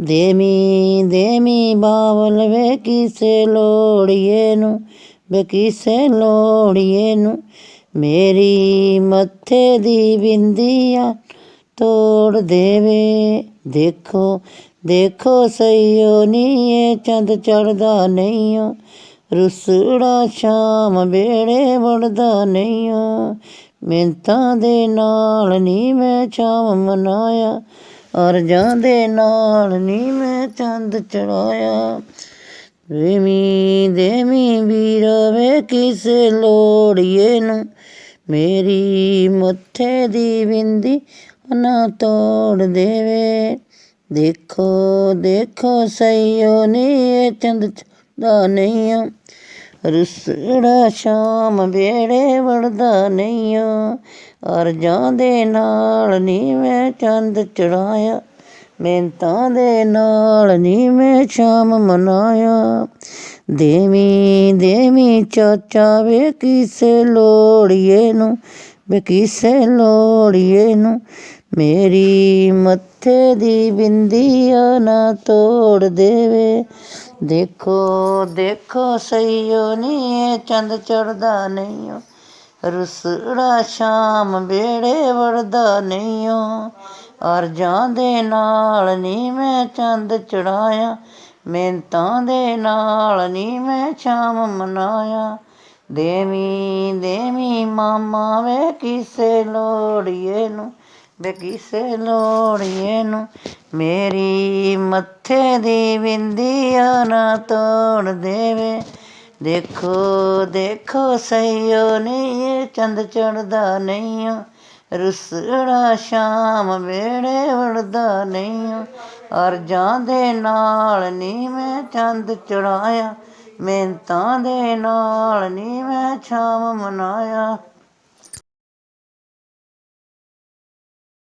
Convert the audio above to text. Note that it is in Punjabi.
ਦੇਮੀ ਦੇਮੀ ਬਾਵਲ ਵੇ ਕਿਸੇ ਲੋੜੀਏ ਨੂੰ, ਵੇ ਕਿਸੇ ਲੋੜੀਏ ਨੂੰ। ਮੇਰੀ ਮੱਥੇ ਦੀ ਬਿੰਦੀਆਂ ਤੋੜ ਦੇਵੇ। ਦੇਖੋ ਦੇਖੋ ਸਈਓ ਨੀਏ, ਚੰਦ ਚੜਦਾ ਨਹੀਂਓ ਰੁਸੜਾ ਸ਼ਾਮ ਵੇੜੇ ਵੜਦਾ ਨਹੀਂਓ ਮਿੰਤਾਂ ਦੇ ਨਾਲ ਨੀ ਮੈਂ ਸ਼ਾਮ ਮਨਾਇਆ। ਅਰਜਾਂ ਦੇ ਨਾਲ ਨੀ ਮੈਂ ਚੰਦ ਚੜਾਇਆ, ਦੇਵੀ ਦੇਵੀ ਵੀਰ ਵੇ ਕਿਸੇ ਲੋੜੀਏ ਨੂੰ? ਮੇਰੀ ਮੱਥੇ ਦੀ ਬਿੰਦੀ ਨਾ ਤੋੜ ਦੇਵੇ। ਦੇਖੋ ਦੇਖੋ ਸਈਓ ਨੀ ਚੰਦ ਚੜਦਾ ਨਹੀਂਓ ਰੁਸੜਾ ਸ਼ਾਮ ਵੇੜੇ ਵੜਦਾ ਨਹੀਂਓ ਅਰਜਾਂ ਦੇ ਨਾਲ ਨੀ ਮੈਂ ਚੰਦ ਚੜਾਇਆ, ਮਿਹਨਤਾਂ ਦੇ ਨਾਲ ਨੀ ਮੈਂ ਸ਼ਾਮ ਮਨਾਇਆ। ਦੇਵੀ ਦੇਵੀ ਚਾਚਾ ਵੇ ਕਿਸੇ ਲੋੜੀਏ ਨੂੰ, ਵੇ ਕਿਸੇ ਲੋੜੀਏ ਨੂੰ, ਮੇਰੀ ਮੱਥੇ ਦੀ ਬਿੰਦੀਆਂ ਨਾ ਤੋੜ ਦੇਵੇ। ਦੇਖੋ ਦੇਖੋ ਸਈਓ ਨੀ ਇਹ ਚੰਦ ਚੜਦਾ ਨਹੀਂਓ ਰੁਸੜਾ ਸ਼ਾਮ ਵੇੜੇ ਵੜਦਾ ਨਹੀਂਓ ਅਰਜਾਂ ਦੇ ਨਾਲ ਨੀ ਮੈਂ ਚੰਦ ਚੜਾਇਆ। ਮਿਹਨਤਾਂ ਦੇ ਨਾਲ ਨੀ ਮੈਂ ਸ਼ਾਮ ਮਨਾਇਆ। ਦੇਵੀ ਦੇਵੀ ਮਾਮਾ ਵੇ ਕਿਸੇ ਲੋੜੀਏ ਨੂੰ, ਵੇ ਕਿਸੇ ਲੋੜੀਏ ਨੂੰ। ਮੇਰੀ ਮੱਥੇ ਦੀ ਬਿੰਦੀਆਂ ਨਾ ਤੋੜ ਦੇਵੇ। ਦੇਖੋ ਦੇਖੋ ਸਈਓ ਨੀ ਇਹ ਚੰਦ ਚੜਦਾ ਨਹੀਂਓ ਰੁਸੜਾ ਸ਼ਾਮ ਵੇੜੇ ਵੜਦਾ ਨਹੀਂ ਅਰਜਾਂ ਦੇ ਨਾਲ ਨੀ ਮੈਂ ਚੰਦ ਚੜਾਇਆ ਮਿਹਨਤਾਂ ਦੇ ਨਾਲ ਨੀ ਮੈਂ ਸ਼ਾਮ ਮਨਾਇਆ।